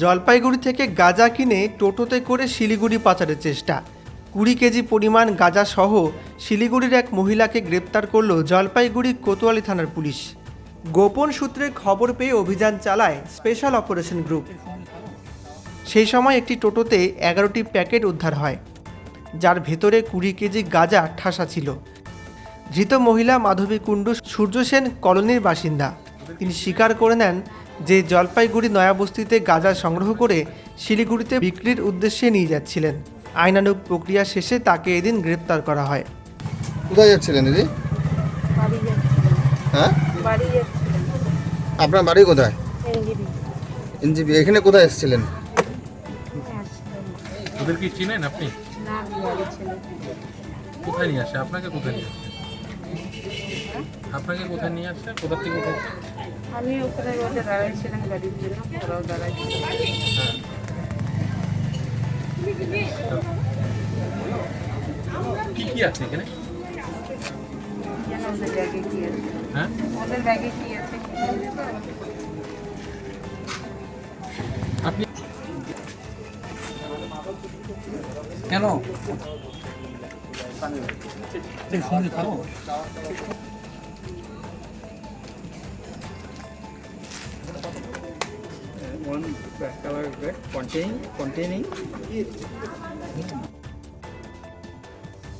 জলপাইগুড়ি থেকে গাঁজা কিনে টোটোতে করে শিলিগুড়ি পাচারের চেষ্টা। কুড়ি কেজি পরিমাণ গাঁজা সহ শিলিগুড়ির এক মহিলাকে গ্রেপ্তার করল জলপাইগুড়ি কোতোয়ালি থানার পুলিশ। গোপন সূত্রে খবর পেয়ে অভিযান চালায় স্পেশাল অপারেশন গ্রুপ। সেই সময় একটি টোটোতে এগারোটি প্যাকেট উদ্ধার হয়, যার ভেতরে কুড়ি কেজি গাঁজা ঠাসা ছিল। ধৃত মহিলা মাধবী কুণ্ডু, সূর্য সেন কলোনির বাসিন্দা। তিনি স্বীকার করে নেন যে জলপাইগুড়ি নয়াবস্তিতে গাঁজা সংগ্রহ করে শিলিগুড়িতে বিক্রির উদ্দেশ্যে নিয়ে যাচ্ছিলেন। আইনানুগ প্রক্রিয়া শেষে তাকে এদিন গ্রেপ্তার করা হয়। কোথায় যাচ্ছিলেন দিদি? হ্যাঁ? আপনার বাড়ি কোথায়? এনজিবি। এনজিপি এখানে কোথায় এসেছিলেন? ওদের কি চিনেন আপনি? কোথায় নিয়ে আসে? আপনাকে কোথায় নিয়ে আসে? আপনাকে কোথায় নিয়ে আসে কোথা থেকে কোথায়? আমি ওখানে রোডে দাঁড়াইছিলাম গাড়ির জন্য ওরাও দাঁড়াইছিল হ্যাঁ। কি কি আছে এখানে? ওদের ব্যাগে কি আছে। হ্যাঁ? ওদের ব্যাগে কি আছে। আপনি কেন? One black color bag containing containing